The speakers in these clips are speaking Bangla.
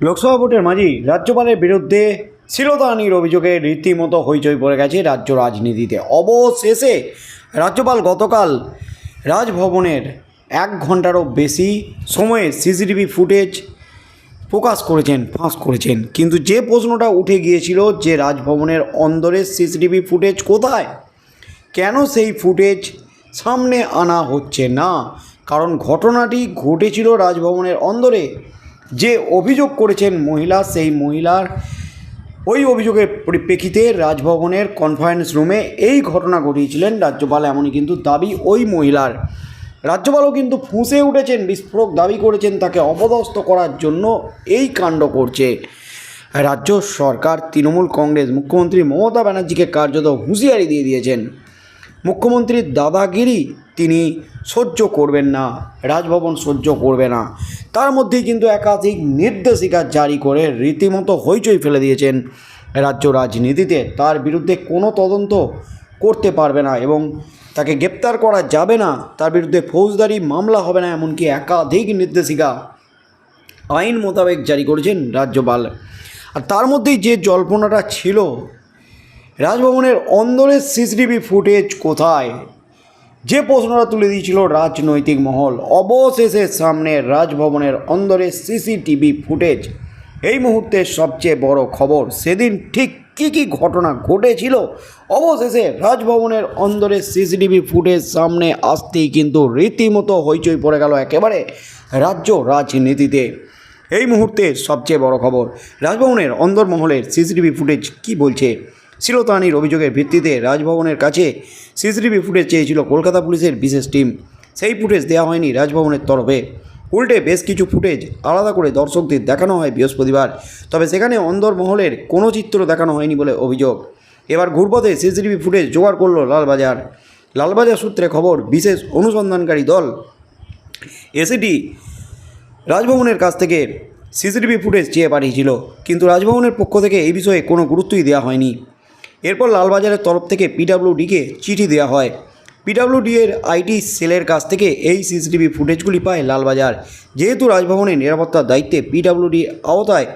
লোকসভা ভোটের মাঝেই রাজ্যপালের বিরুদ্ধে শিরোধানির অভিযোগে রীতিমতো হইচই পড়ে গেছে রাজ্য রাজনীতিতে। অবশেষে রাজ্যপাল গতকাল রাজভবনের এক ঘন্টারও বেশি সময়ে সিসিটিভি ফুটেজ প্রকাশ করেছেন, ফাঁস করেছেন। কিন্তু যে প্রশ্নটা উঠে গিয়েছিল যে রাজভবনের অন্দরের সিসিটিভি ফুটেজ কোথায়, কেন সেই ফুটেজ সামনে আনা হচ্ছে না, কারণ ঘটনাটি ঘটেছিল রাজভবনের অন্দরে যে অভিযোগ করেছেন মহিলা, সেই মহিলার ওই অভিযোগের পরিপ্রেক্ষিতে রাজভবনের কনফারেন্স রুমে এই ঘটনা ঘটিয়েছিলেন রাজ্যপাল। এমনই কিন্তু দাবি ওই মহিলার। রাজ্যপালও কিন্তু ফুঁসে উঠেছেন, বিস্ফোরক দাবি করেছেন তাকে অপদস্থ করার জন্য এই কাণ্ড করছে। রাজ্য সরকার, তৃণমূল কংগ্রেস, মুখ্যমন্ত্রী মমতা ব্যানার্জিকে কার্যত হুঁশিয়ারি দিয়ে দিয়েছেন। মুখ্যমন্ত্রীর দাদাগিরি তিনি সহ্য করবেন না, রাজভবন সহ্য করবে না। তার মধ্যেই কিন্তু একাধিক নির্দেশিকা জারি করে রীতিমতো হইচই ফেলে দিয়েছেন রাজ্য রাজনীতিতে। তার বিরুদ্ধে কোনো তদন্ত করতে পারবে না এবং তাকে গ্রেপ্তার করা যাবে না। তার বিরুদ্ধে ফৌজদারি মামলা হবে না এমনকি একাধিক নির্দেশিকা আইন মোতাবেক জারি করেছেন রাজ্যপাল। আর তার মধ্যেই যে জল্পনাটা ছিল রাজভবনের অন্দরের সিসিটিভি ফুটেজ কোথায়? যে প্রশ্নটা তুলে দিয়েছিল রাজনৈতিক মহল, অবশেষে সামনে রাজভবনের অন্দরের সিসিটিভি ফুটেজ। এই মুহূর্তের সবচেয়ে বড় খবর, সেদিন ঠিক কী কী ঘটনা ঘটেছিল? অবশেষে রাজভবনের অন্দরের সিসিটিভি ফুটেজ সামনে আসতেই কিন্তু রীতিমতো হইচই পড়ে গেল একেবারে রাজ্য রাজনীতিতে। এই মুহূর্তে সবচেয়ে বড় খবর, রাজভবনের অন্দরমহলের সিসিটিভি ফুটেজ কি বলছে? শিলতানির অভিযোগের ভিত্তিতে রাজভবনের কাছে সিসিটিভি ফুটেজ চেয়েছিল কলকাতা পুলিশের বিশেষ টিম। সেই ফুটেজ দেওয়া হয়নি রাজভবনের তরফে। উল্টে বেশ কিছু ফুটেজ আলাদা করে দর্শকদের দেখানো হয় বৃহস্পতিবার, তবে সেখানে অন্দরমহলের কোনো চিত্র দেখানো হয়নি বলে অভিযোগ। এবার ঘুরপথে সিসিটিভি ফুটেজ জোগাড় করল লালবাজার। লালবাজার সূত্রে খবর, বিশেষ অনুসন্ধানকারী দল এসিটি রাজভবনের কাছ থেকে সিসিটিভি ফুটেজ চেয়ে পাঠিয়েছিল, কিন্তু রাজভবনের পক্ষ থেকে এই বিষয়ে কোনো গুরুত্বই দেওয়া হয়নি। এরপর লালবাজারের তরফ থেকে পিডাব্লিউডিকে চিঠি দেওয়া হয়। পিডাব্লিউডি এর আইটি সেলের কাছ থেকে এই সিসিটিভি ফুটেজগুলি পায় লালবাজার। যেহেতু রাজভবনের নিরাপত্তার দায়িত্বে পিডাব্লিউডি আওতায়,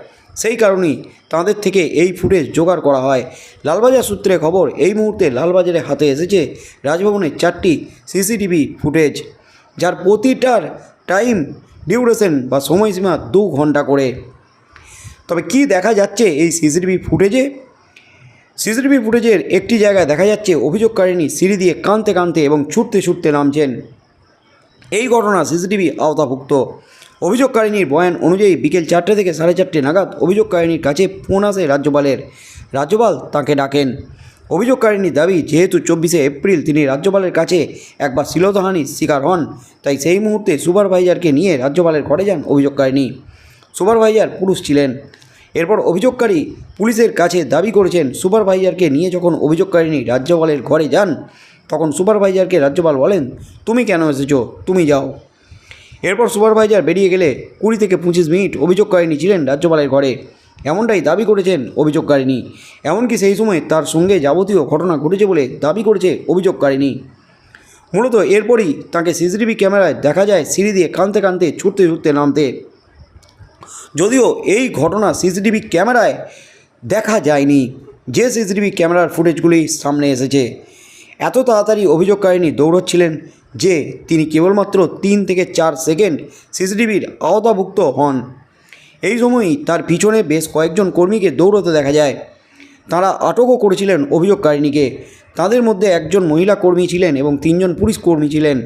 সেই কারণেই তাদের থেকে এই ফুটেজ জোগাড় করা হয়। লালবাজার সূত্রে খবর, এই মুহূর্তে লালবাজারের হাতে এসেছে রাজভবনের চারটি সিসিটিভি ফুটেজ, যার প্রতিটার টাইম ডিউরেশন বা সময়সীমা দু ঘণ্টা করে। তবে কি দেখা যাচ্ছে এই সিসিটিভি ফুটেজে? সিসিটিভি ফুটেজের একটি জায়গায় দেখা যাচ্ছে অভিযোগকারিনী সিঁড়ি দিয়ে কাঁদতে কাঁদতে এবং ছুটতে ছুটতে নামছেন। এই ঘটনা সিসিটিভি আওতাভুক্ত। অভিযোগকারিনীর বয়ান অনুযায়ী বিকেল চারটে থেকে সাড়ে চারটে নাগাদ অভিযোগকারিনীর কাছে ফোন আসে রাজ্যপালের। রাজ্যপাল তাকে ডাকেন। অভিযোগকারিনীর দাবি, যেহেতু চব্বিশে এপ্রিল তিনি রাজ্যপালের কাছে একবার শিলতহানির শিকার হন, তাই সেই মুহূর্তে সুপারভাইজারকে নিয়ে রাজ্যপালের ঘরে যান অভিযোগকারিনী সুপারভাইজার পুরুষ ছিলেন। এরপর অভিযোগকারী পুলিশের কাছে দাবি করেছেন, সুপারভাইজারকে নিয়ে যখন অভিযোগকারিনী রাজ্যপালের ঘরে যান, তখন সুপারভাইজারকে রাজ্যপাল বলেন, তুমি কেন এসেছ? তুমি যাও। এরপর সুপারভাইজার বেরিয়ে গেলে কুড়ি থেকে পঁচিশ মিনিট অভিযোগকারিনী ছিলেন রাজ্যপালের ঘরে। এমনটাই দাবি করেছেন অভিযোগকারিনী এমনকি সেই সময় তার সঙ্গে যাবতীয় ঘটনা ঘটেছে বলে দাবি করেছে অভিযোগকারিনী মূলত এরপরই তাকে সিসিটিভি ক্যামেরায় দেখা যায়, সিঁড়ি দিয়ে কাঁদতে কাঁদতে ছুটতে ছুটতে নামতে। যদিও এই ঘটনা সিসিটিভি ক্যামেরায় দেখা যায়নি, যে সিসিটিভি ক্যামেরার ফুটেজগুলি সামনে এসেছে। এত তাড়াতাড়ি অভিযোগকারিনী দৌড়চ্ছিলেন যে তিনি কেবলমাত্র তিন থেকে চার সেকেন্ড সিসিটিভির আওতাভুক্ত হন। এই সময়ই তার পিছনে বেশ কয়েকজন কর্মীকে দৌড়তে দেখা যায়। তারা আটকও করেছিলেন অভিযোগকারিণীকে তাদের মধ্যে একজন মহিলা কর্মী ছিলেন এবং তিনজন পুলিশ কর্মী ছিলেন।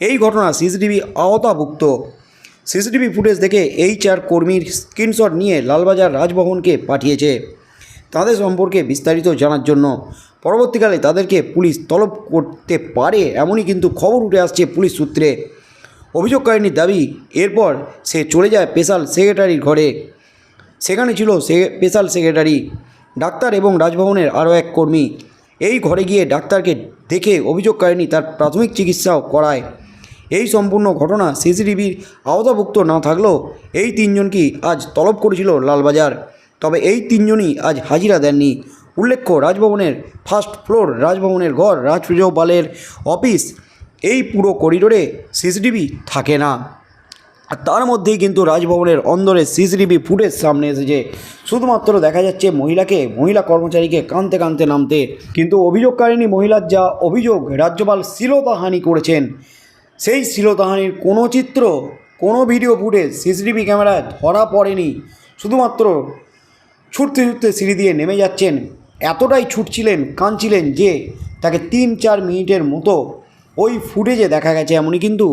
এই ঘটনা সিসিটিভি আওতাভুক্ত। সিসিটিভি ফুটেজ দেখে এই চার কর্মীর স্ক্রিনশট নিয়ে লালবাজার রাজভবনকে পাঠিয়েছে। তাদের সম্পর্কে বিস্তারিত জানার জন্য পরবর্তীকালে তাদেরকে পুলিশ তলব করতে পারে এমনই কিন্তু খবর উঠে আসছে পুলিশ সূত্রে। অভিযোগকারিনীর দাবি, এরপর সে চলে যায় স্পেশাল সেক্রেটারির ঘরে। সেখানে ছিল স্পেশাল সেক্রেটারি, ডাক্তার এবং রাজভবনের আরও এক কর্মী। এই ঘরে গিয়ে ডাক্তারকে দেখে অভিযোগকারিনী তার প্রাথমিক চিকিৎসাও করায়। এই সম্পূর্ণ ঘটনা সিসিটিভির আওতাভুক্ত না থাকলেও এই তিনজনকেই আজ তলব করেছিল লালবাজার। তবে এই তিনজনই আজ হাজিরা দেননি। উল্লেখ্য, রাজভবনের ফার্স্ট ফ্লোর, রাজভবনের ঘর রাজপ্রিয়পালের অফিস এই পুরো করিডোরে সিসিটিভি থাকে না। তার মধ্যেই কিন্তু রাজভবনের অন্দরে সিসিটিভি ফুটেজ সামনে এসেছে। শুধুমাত্র দেখা যাচ্ছে মহিলাকে, মহিলা কর্মচারীকে কানতে কানতে নামতে। কিন্তু অভিযোগকারিনী মহিলার যা অভিযোগ, রাজ্যপাল শ্লীলতাহানি করেছেন সেই শ্লীলতাহানির কোনো চিত্র, কোনো ভিডিও ফুটেজ সিসিটিভি ক্যামেরায় ধরা পড়েনি। শুধুমাত্র ছুটতে ছুটতে সিঁড়ি দিয়ে নেমে যাচ্ছেন। এতটাই ছুটছিলেন, কাঁদছিলেন যে তাকে তিন চার মিনিটের মতো ওই ফুটেজে দেখা গেছে এমনই কিন্তু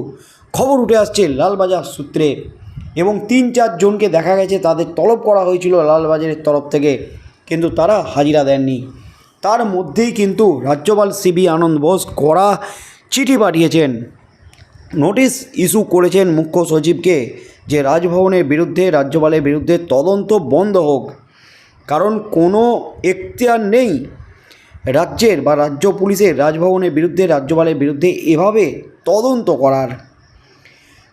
খবর উঠে আসছে লালবাজার সূত্রে। এবং তিন চারজনকে দেখা গেছে তাদের তলব করা হয়েছিল লালবাজারের তরফ থেকে, কিন্তু তারা হাজিরা দেননি। তার মধ্যেই কিন্তু রাজ্যপাল সিবি আনন্দ বোস কড়া চিঠি পাঠিয়েছেন। নোটিশ ইস্যু করেছেন মুখ্য সচিবকে যে রাজভবনের বিরুদ্ধে, রাজ্যপালের বিরুদ্ধে তদন্ত বন্ধ হোক। কারণ কোনো এখতিয়ার নেই রাজ্যের বা রাজ্য পুলিশের রাজভবনের বিরুদ্ধে, রাজ্যপালের বিরুদ্ধে এভাবে তদন্ত করার।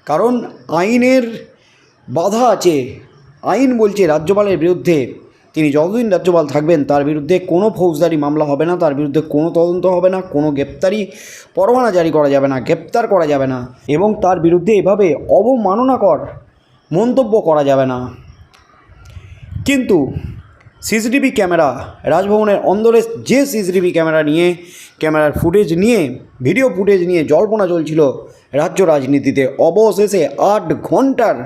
কারণ আইনের বাধা আছে। আইন বলছে রাজ্যপালের বিরুদ্ধে তিনি যতদিন রাজ্যপাল থাকবেন, তার বিরুদ্ধে কোনো ফৌজদারি মামলা হবে না, তার বিরুদ্ধে কোনো তদন্ত হবে না, কোনো গ্রেপ্তারি পরোয়ানা জারি করা যাবে না, গ্রেপ্তার করা যাবে না এবং তার বিরুদ্ধে এভাবে অবমাননাকর মন্তব্য করা যাবে না। কিন্তু সিসিটিভি ক্যামেরা, রাজভবনের অন্দরে যে সিসিটিভি ক্যামেরা নিয়ে, ক্যামেরার ফুটেজ নিয়ে, ভিডিও ফুটেজ নিয়ে জল্পনা চলছিল রাজ্য রাজনীতিতে, অবশেষে আট ঘণ্টার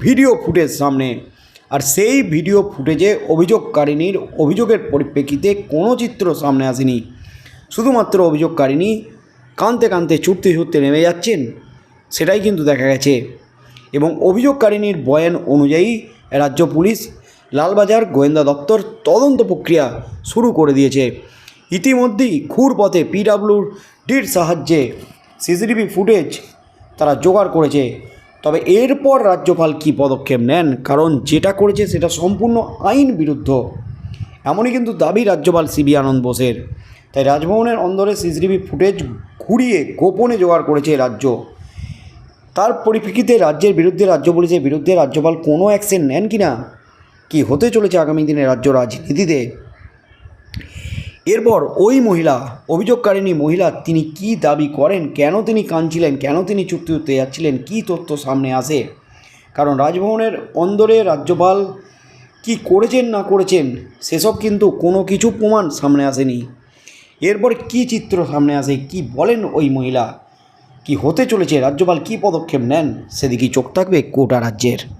ভিডিও ফুটেজ সামনে। আর সেই ভিডিও ফুটেজে অভিযোগকারিনীর অভিযোগের পরিপ্রেক্ষিতে কোনো চিত্র সামনে আসেনি। শুধুমাত্র অভিযোগকারিনী কানতে কানতে ছুটতে ছুটতে নেমে যাচ্ছেন, সেটাই কিন্তু দেখা গেছে। এবং অভিযোগকারিনীর বয়ান অনুযায়ী রাজ্য পুলিশ, লালবাজার গোয়েন্দা দপ্তর তদন্ত প্রক্রিয়া শুরু করে দিয়েছে। ইতিমধ্যেই পথে পিডাব্লিউর ডির সাহায্যে সিসিটিভি ফুটেজ তারা জোগাড় করেছে। তবে এরপর রাজ্যপাল কী পদক্ষেপ নেন? কারণ যেটা করেছে সেটা সম্পূর্ণ আইন বিরুদ্ধ। এমনই কিন্তু দাবি রাজ্যপাল সিবি আনন্দ বোসের। তাই রাজভবনের অন্দরে সিসিটিভি ফুটেজ ঘুরিয়ে গোপনে জোগাড় করেছে রাজ্য। তার পরিপ্রেক্ষিতে রাজ্যের বিরুদ্ধে রাজ্য পুলিশের বিরুদ্ধে রাজ্যপাল কোনো অ্যাকশন নেন কি না কি হতে চলেছে আগামী দিনে রাজ্য রাজনীতিতে? এরপর ওই মহিলা, অভিযোগকারিণী মহিলা, তিনি কি দাবি করেন? কেন তিনি কাঁদছিলেন? কেন তিনি চুক্তি উঠতে যাচ্ছিলেন? কি তথ্য সামনে আসে? কারণ রাজভবনের অন্দরে রাজ্যপাল কি করেছেন, না করেছেন, সেসব কিন্তু কোনো কিছু প্রমাণ সামনে আসেনি। এরপর কি চিত্র সামনে আসে? কি বলেন ওই মহিলা? কি হতে চলেছে? রাজ্যপাল কি পদক্ষেপ নেন? সেদিকেই চোখ থাকবে কোটা রাজ্যের।